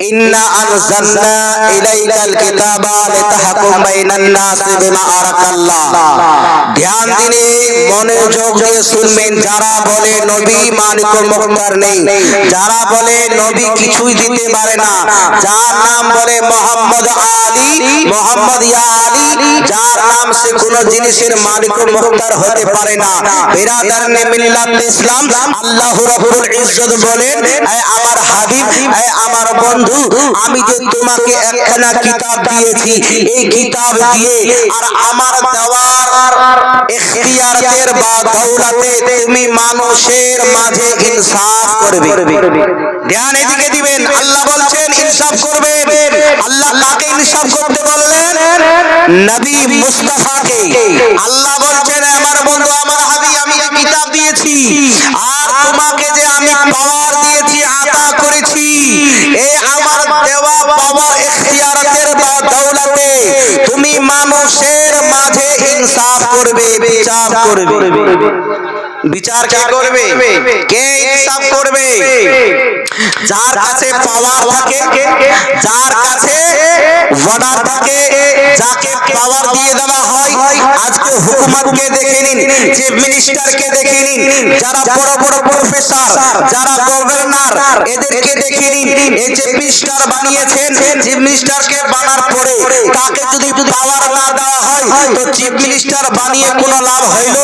ইন্না আনজালনা ইলাইকাল কিতাবা লিতাহকুম বাইনান নাসি বিমা আরাকাল্লাহ। ধ্যান দিলে মনোযোগ দিয়ে শুনবেন, যারা বলে নবী মালিক মুখতার নেই, যারা বলে নবী কিছুই দিতে পারে না, যার নাম বলে মোহাম্মদ আলী, মোহাম্মদ ইয়া আলী, যার নাম সে কোন জিনিসের মালিক মুখতার হতে পারে না। বিরাদার নে মিল্লাত ইসলাম, আল্লাহ রাব্বুল ইজ্জত বলেন আমার হাবিব আমার বন্ধু আমি যে তোমাকে একখানা কিতাব দিয়েছি, এই কিতাব দিয়ে আর আমার দেওয়ার ইখতিয়ারের বা দৌলতে তুমি মানুষের মাঝে ইনসাফ করবে। ধ্যান এদিকে দিবেন, আল্লাহ বলছেন, ইনসাফ করবেন। আল্লাহ কাকে ইনসাফ করতে বললেন? নবী মুস্তাফাকে। আল্লাহ বলছেন আমার বন্ধু, আমার হাবি আমি কিতাব দিয়েছি, আর তোমাকে যে আমি পাওয়ার ইনসাফ করবে বিচার করবে। বিচার কে করবে? কে ইনসাফ করবে? যার কাছে পাওয়ার থাকে, যার কাছে ওয়ার্ডার থাকে, যাকে পাওয়ার দিয়ে দেওয়া হয়, আজকে হুকুমতকে দেখে নিন চিফ মিনিস্টারকে দেখে নিন, যারা বড় বড় প্রফেসর যারা গভর্নর এদেরকে দেখে নিন, এই চিফ মিনিস্টার বানিয়েছেন চিফ মিনিস্টারকে বানার পরে তাকে যদি পাওয়ার তো চিফ মিনিস্টার বানিয়ে কোনো লাভ হইল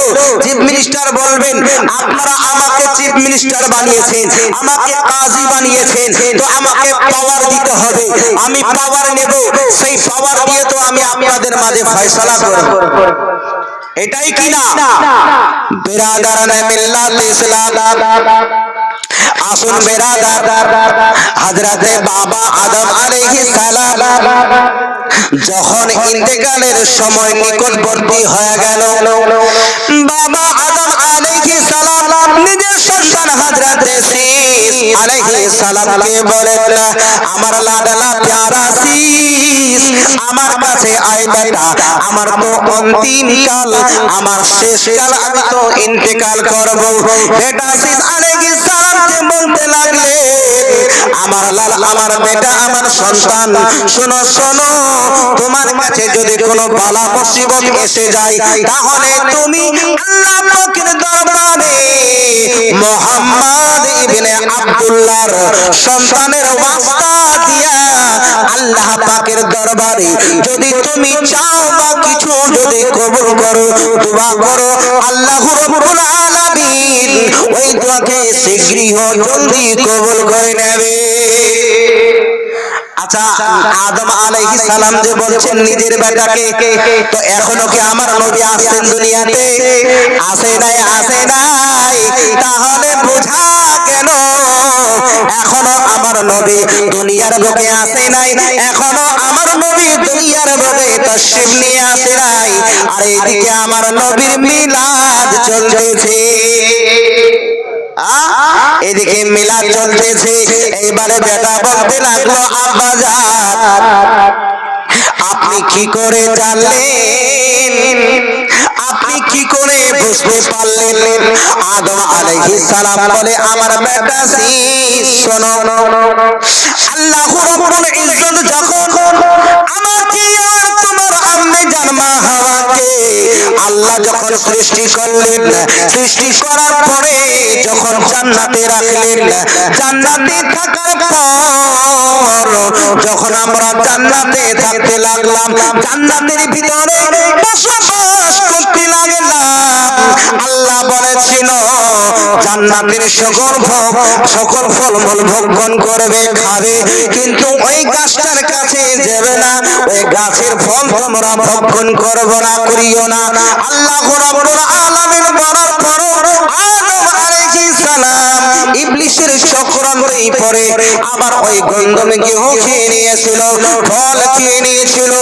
চিফ মিনিস্টার বলবেন আপনারা আমাকে চিফ মিনিস্টার বানিয়েছেন আমাকে কাজী বানিয়েছেন তো আমাকে পাওয়ার দিতে হবে। আমি পাওয়ার নেব সেই পাওয়ার দিয়ে তো আমি আপনাদের মাঝে ফয়সালা করব। এটাই কি না? বেরাদারানে মিল্লাত ইসলাম। আসুন বেরাদার হযরতে বাবা আদম আলাইহিস সালাম, যখন ইন্তেকালের সময় নিকটবর্তী হয়ে গেল, বাবা আদম আলাইহিস সালাম নিজের সন্তান হযরতে শীস আলাইহিস সালামকে বলেন আমার লাডলা প্যারা শীস আমার কাছে আয় বেটা আমার তো অন্তিম কাল, আমার শেষ কাল আমি তো ইন্তেকাল করব। বেটা শীস আলাইহিস বলতে আমার লাল বেটা, আমার সন্তান। শোনো শোনো, তোমার কাছে যদি কোনো বালা মুসিবত এসে যায়, তাহলে তুমি আল্লাহ দরবারে মোহাম্মদ ইবনে আব্দুল্লাহর সন্তানের দিয়া আল্লাহ পাকের দরবারে যদি তুমি চাও বা কিছু যদি কবুল করো, দোয়া করো, আল্লাহ দোয়াকে শীঘ্রই ও জলদি কবুল করে নেবে। আচ্ছা এখনও আমার নবী আসে নাই নাই। এখনও আমার দুনিয়ার বুকে আসে নাই, এখনও আমার নবী দুনিয়ার বুকে নিয়ে আসে নাই। আর এদিকে আমার নবীর মিলাদ চলতেছে। এদিকে মিলাদ চলতেছে এইবারে বেটা বলতে লাগল আব্বাজান আপনি কি করে জানলেন? আপনি কি করে বুঝতে পারলেন? আদম আলাইহিস সালাম বলে আমার বেটা শোনো। আল্লাহ রাব্বুল ইজ্জত যখন আমাকে সৃষ্টি করলেন। সৃষ্টি করার পরে যখন জান্নাতে রাখলেন, জান্নাতে থাকার পর যখন আমরা জান্নাতে থাকতে লাগলাম, জান্নাতের ভিতরে বসবাস করতে লাগলাম, আল্লাহ বলেছিল জান্নাতের সকল ভোগ সকল ফলমূল ভক্ষণ করবে, খাবে। কিন্তু ওই গাছটার কাছে যাবে না। ওই গাছের ফল তোমরা ভক্ষণ করব না, করিও না। আল্লাহ রাব্বুল আলামিন বলার পর আদম আলাইহিস সালাম। ইবলিসের চক্রান্তেই পরে আবার ওই গন্ধমে গিয়ে খেয়ে নিয়েছিল, ফল খেয়ে নিয়েছিল।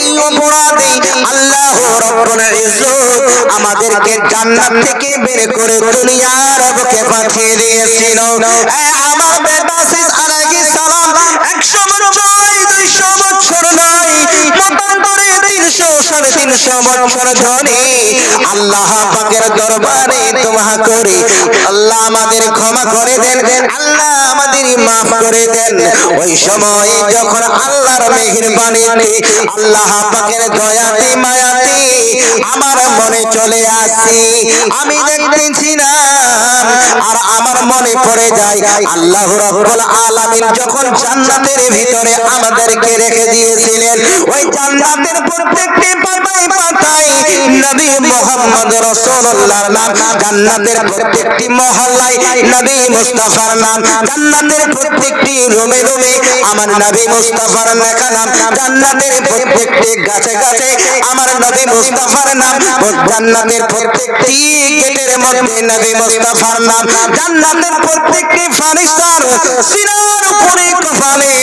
এই অপরাধে আল্লাহ রাব্বুল ইজ্জত আমাদেরকে জান্নাত থেকে বের করে দুনিয়ার বুকে পাঠিয়ে দিয়েছিল। আমার তিনশো বছর ধরে আল্লাহ পাকের দরবারে তোমা করে। আল্লাহ আমাদের ক্ষমা করে দেন। আল্লাহ আমাদের মাফ করে দেন। ওই সময় যখন আল্লাহর মেহেরবানিতে আল্লাহ পাকের দয়াতে মায়াতে আমার মনে চলে আসি। আমি দেখতেছি না, আর আমার মনে পড়ে যায়, আল্লাহ রাব্বুল আলামিন যখন জান্নাতের ভিতরে আমাদেরকে রেখে দিয়েছিলেন, ওই জান্নাতের পাতায় নবী মুহাম্মদ রাসূলুল্লাহর নাম জান্নাতের প্রত্যেকটি মহল্লায় নবী মুস্তাফার নাম, জান্নাতের প্রত্যেকটি রুমে রুমে আমার নবী মুস্তাফার লেখা নাম, জান্নাতের প্রত্যেকটি গাছে গাছে আমার নবী মুস্তাফার নাম, জান্নাতের প্রত্যেকটি গেটের মধ্যে নবী মুস্তাফার নাম, জান্নাতের প্রত্যেকটি ফারিস্তার কপালে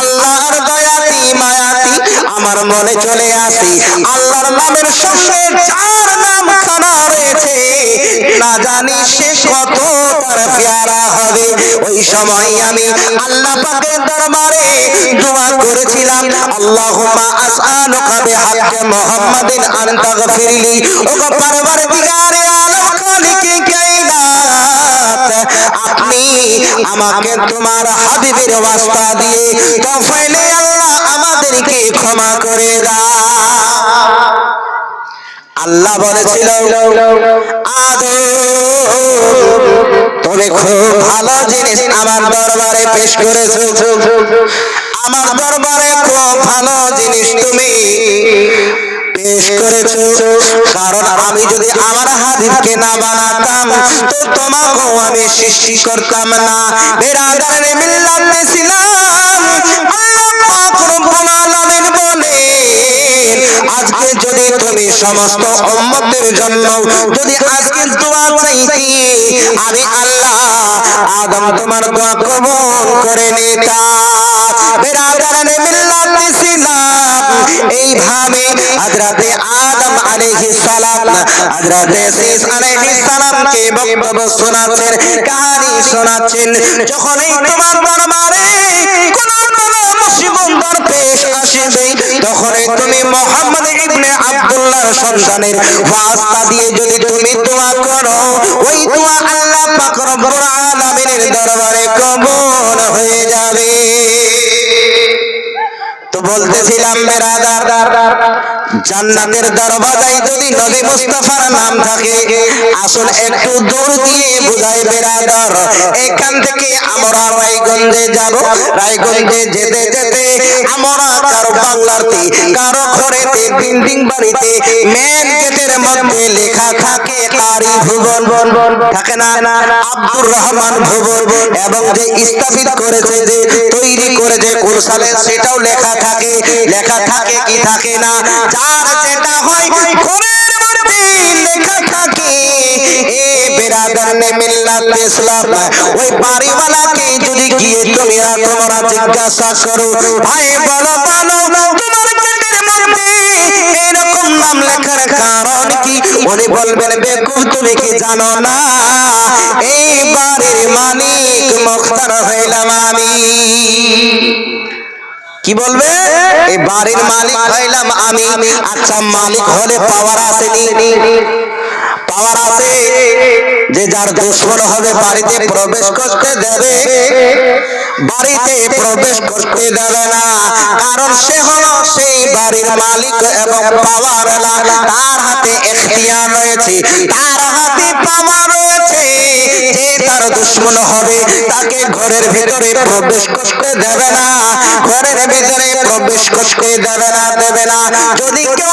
আল্লাহর দয়াতি মায়াতি আমার মনে চলে আসি। আল্লাহর নামের সঙ্গে যার নাম খানা রয়েছে, না জানি সে কত তার পেয়ারা হবে। ওই সময় আমি আল্লাহ পাকের দরবারে দোয়া করেছিলাম, আল্লাহুম্মা আসআলুকা বিহাক্কি মুহাম্মাদিন আন তাগফিরলি। ও পরবর্তীকারে আলম খালিকে আপনি আমাকে তোমার হাবিবের ওয়াস্তা দিয়ে তফাইলে আল্লাহ আমাদেরকে ক্ষমা করে দাও। আল্লাহ বলেছিল আদো খুব ভালো জিনিস আমার দরবারে পেশ করেছ। আমার দরবারে খুব ভালো জিনিস তুমি পেশ করেছ। কারণ আমি যদি আমার হাবিবকে না বানাতাম, তো তোমাকেও আমি সৃষ্টি করতাম না। বেরাদারে মিল্লাত ইসলাম সমস্ত উম্মতের জন্য যদি আমি আল্লাহ আদম তোমার দোয়া কবুল করে নিতাম। বেরাদারে হযরতে আদম আলাইহিস সালাম, হযরতে শীস আলাইহিস সালামকে বক্তব্য শোনাচ্ছেন, কাহিনী শোনাচ্ছেন যখন এই তোমার দরবারে তুমি মোহাম্মদ ইবনে সন্তানের যদি দরবারে জান্নাতের দরওয়াজায় যদি নবী মুস্তাফার নাম থাকে, আসল একটু দূর দিয়ে বুঝাই বেরাদার এখান থেকে আমরা রায়গঞ্জে যাব। রায়গঞ্জে যেতে যেতে আমরা কারও বাংলাতে কারও ঘরেতে বিল্ডিং বাড়িতে মেন গেটের মধ্যে লেখা থাকে কারি ভুবন। থাকে না? আব্দুর রহমান ভুবন। এবং যে স্থাপিত করেছে, যে তৈরি করেছে কোন সালে সেটাও লেখা থাকে। লেখা থাকে কি থাকে না? যার যেটা হয় ঘরের মধ্যে লেখা থাকে। এ বেরাদার নে মিল্লাত ইসলাম। ওই বাড়িওয়ালাকে যদি গিয়ে তুমি তোমরা জিজ্ঞাসা করো, ভাই বলো বলো তোমার গেটের মধ্যে এরকম নাম লেখার কারণ কি? উনি বলবেন বেকুব তুমি কি জানো না? এই বাড়ির মালিক মুখতার হইলাম আমি। কি বলবে? এই বাড়ির মালিক হইলাম আমি। আচ্ছা মালিক হলে পাওয়ার আসেনি। পাওয়ার আছে। যে যার দুশ্মন হবে বাড়িতে প্রবেশ করতে দেবে। বাড়িতে প্রবেশ করতে দেবে না। কারণ সে হলো সেই বাড়ির মালিক এবং পাওয়ার তার হাতে এখতিয়ার রয়েছে। তার হাতে পাওয়ার রয়েছে। যে তার দুশ্মন হবে তাকে ঘরের ভিতরে প্রবেশ করতে দেবে না। ঘরের ভিতরে প্রবেশ করতে দেবে না দেবে না। যদি কেউ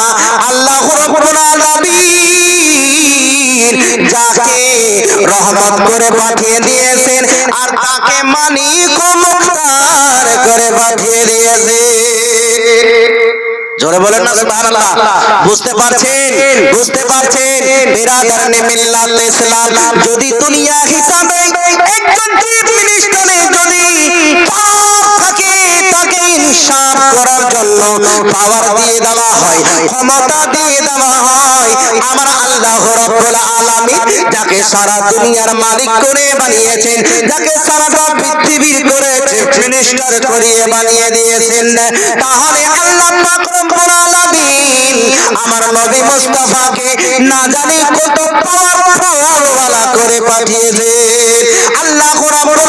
রহমত করে পাঠিয়ে দিয়েছেন আর তাকে মানি কমকার করে পাঠিয়ে দিয়েছে জোরে বলেন না, সুবহানাল্লাহ। বুঝতে পারছেন? বুঝতে পারছেন? বিরাদারানে মিল্লাত ইসলাম যদি দুনিয়া হিসাবে একজন তাকে করার জন্য পাওয়ার দিয়ে দেওয়া হয়, ক্ষমতা দিয়ে দেওয়া হয়। আমার আল্লাহ রাব্বুল আলামিন যাকে সারা দুনিয়ার মালিক করে বানিয়েছেন, যাকে সারাটা পৃথিবীর করেছে মিনিস্টার করিয়ে বানিয়ে দিয়েছেন, তাহলে আল্লাহ পাক রব্বুল আলামিন আমার নবী মুস্তাফাকে না জানি কত পাওয়ারফুল ওয়ালা করে পাঠিয়েছে আল্লাহ রাব্বুল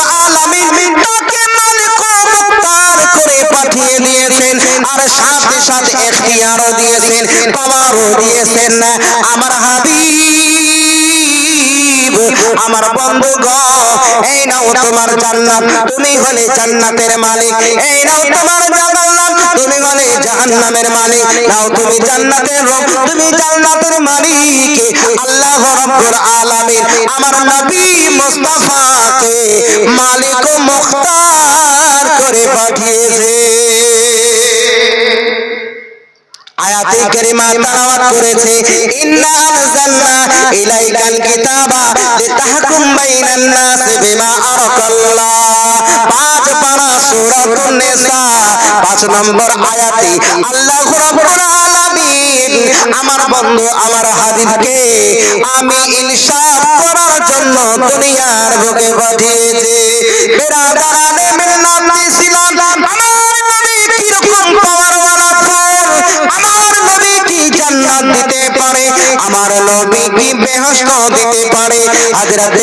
সাথে সাথে এখতিয়ারও দিয়েছেন, পাওয়ারও দিয়েছেন আমার আমার এই নাও তোমার জান্নাত। তুমি হলে জান্নাতের মালিক। এই নাও তোমার জান্নাত। তুমি হলে জাহান্নামের মালিক। নাও তুমি জান্নাতের রব, তুমি জান্নাতের মালিক। আল্লাহ রাব্বুল আলামিন, আমার নবী আয়াতে কারিমা তেলাওয়াত করেছে। ইন্না আনজালনা ইলাইকাল কিতাবা লিতাহকুম বাইনান নাস বিমা আরাকাল্লাহ পাঁচ পারা সূরাতুন নিসা পাঁচ নম্বর আয়াতে আল্লাহ রাব্বুল আলামিন আমার বন্ধু আমার হাবিবকে আমি ইনসাফ করার জন্য দুনিয়ার বুকে পাঠিয়েছে। বেরাদারানে আমার নবী কি বেহেশত দিতে পারে? হযরত